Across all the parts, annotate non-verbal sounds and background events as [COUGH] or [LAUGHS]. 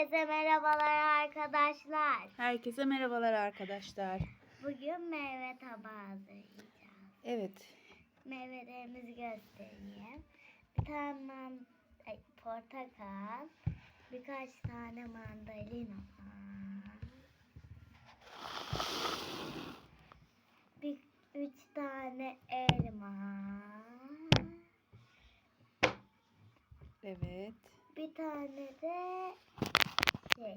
Herkese merhabalar arkadaşlar. Herkese merhabalar arkadaşlar. Bugün meyve tabağı hazırlayacağız. Evet, Meyvelerimizi göstereyim. Bir tane man ay, portakal, birkaç tane mandalina. Bir, üç tane elma. evet. Bir tane de şey,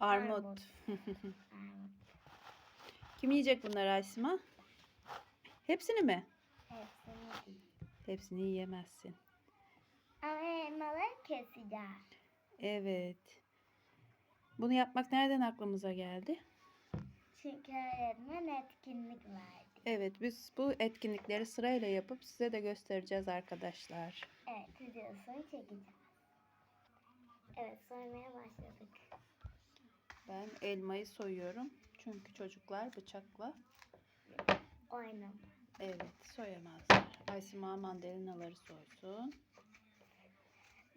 Armut. Armut. [LAUGHS] Kim yiyecek bunları Aysima? Hepsini mi? Hepsini. Hepsini yiyemezsin. Ama elmaları keseceğiz. Evet. Bunu yapmak nereden aklımıza geldi? Çünkü öğretmen etkinlik verdi. Evet, biz bu etkinlikleri sırayla yapıp size de göstereceğiz arkadaşlar. Evet, videosunu çekeceğiz. Evet, soymaya başladık. Ben elmayı soyuyorum. Çünkü çocuklar bıçakla Oynama. evet soyamazlar. Aysima mandalinaları soysun.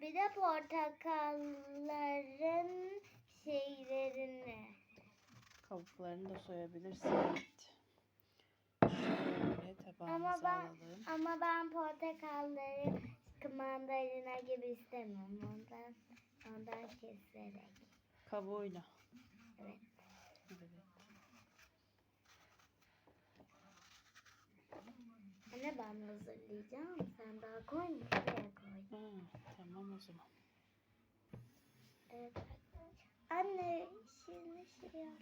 Bir de portakalların şeylerini. Kabuklarını da soyabilirsin. Evet. Şöyle Ama ben alalım. ama ben portakalları mandalina gibi istemiyorum. Ondan ondan keserek. Kabuğuyla. Evet. Evet. Anne ben hazırlayacağım. Sen daha koyma. Buraya koy. Ha, tamam o zaman. Evet. Anne şimdi şey yap.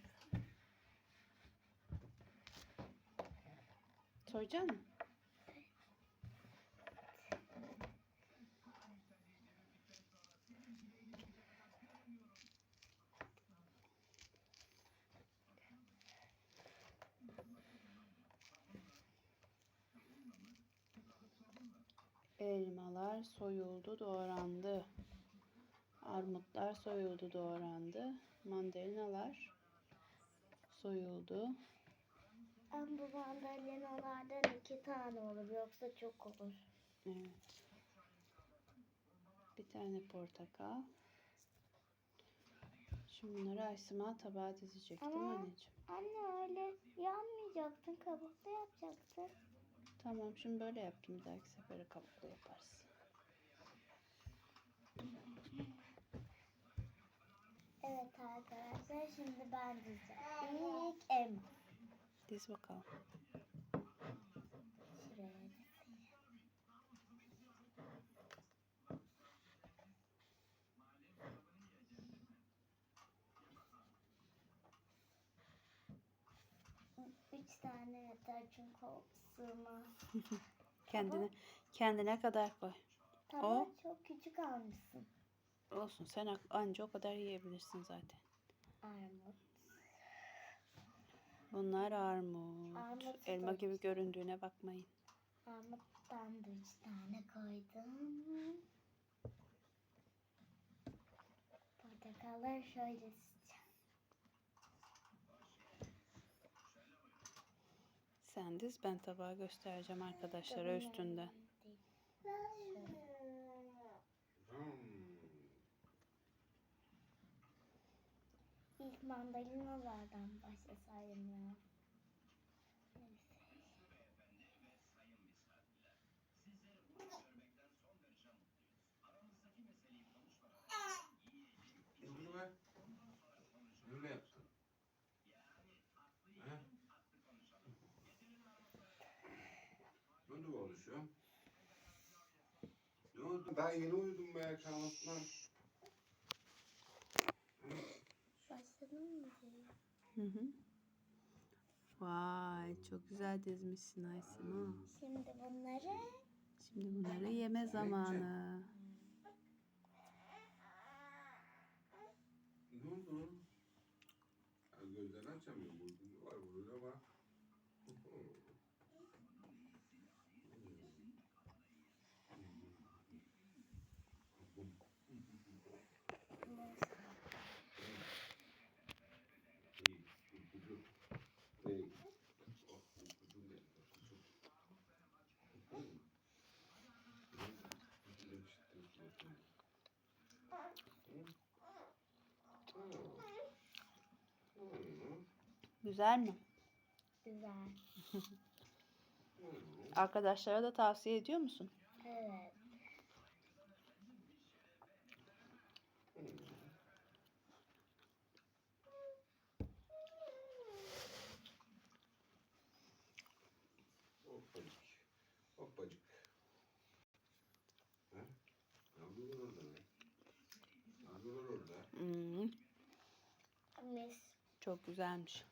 Soyacaksın mı? Elmalar soyuldu, doğrandı. Armutlar soyuldu, doğrandı. Mandalinalar soyuldu. Ama bu mandalinalardan iki tane olur. Yoksa çok olur. Evet. Bir tane portakal. Şimdi bunları Aysima tabağa dizecek değil mi Ama- anneciğim? Anne öyle yanmayacaktın. Kabuklu yapacaktın. Tamam şimdi böyle yaptım. Bir dahaki sefere kabuklu yaparız. Evet arkadaşlar şimdi ben diyeceğim. İlk elma. Diz bakalım. Üç tane yeter çünkü o sığmaz. [LAUGHS] Kendine kendine kadar koy. Tamam çok küçük almışsın. Olsun sen ak- anca o kadar yiyebilirsin zaten. Armut. Bunlar armut. Armut Elma da gibi göründüğüne bakmayın. Armuttan da üç tane koydum. Portakalları şöyle Sen diz ben tabağa göstereceğim arkadaşlara üstünden. İlk mandalinalardan başlasaydım ya. Bunu ver. Öyle yapsın. He? Ben de konuşuyorum. Ne oldu? Daha yeni uyudum be kalmasından. Başladın mı? Hı hı. Vay çok güzel dizmişsin Aysima. Şimdi bunları Şimdi bunları yeme zamanı. Ne oldu? Gözlerini açamıyorum. Uykum var burada ama. Güzel mi? Güzel. [LAUGHS] Arkadaşlara da tavsiye ediyor musun? Evet. Hoppacık. Hoppacık. Ha? Orada orada? Hmm, Mis. çok güzelmiş.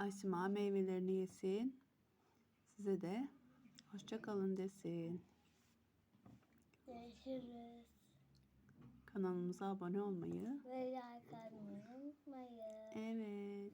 Asima meyvelerini yesin. Size de hoşça kalın desin. Görüşürüz. Kanalımıza abone olmayı ve like atmayı unutmayın. Evet.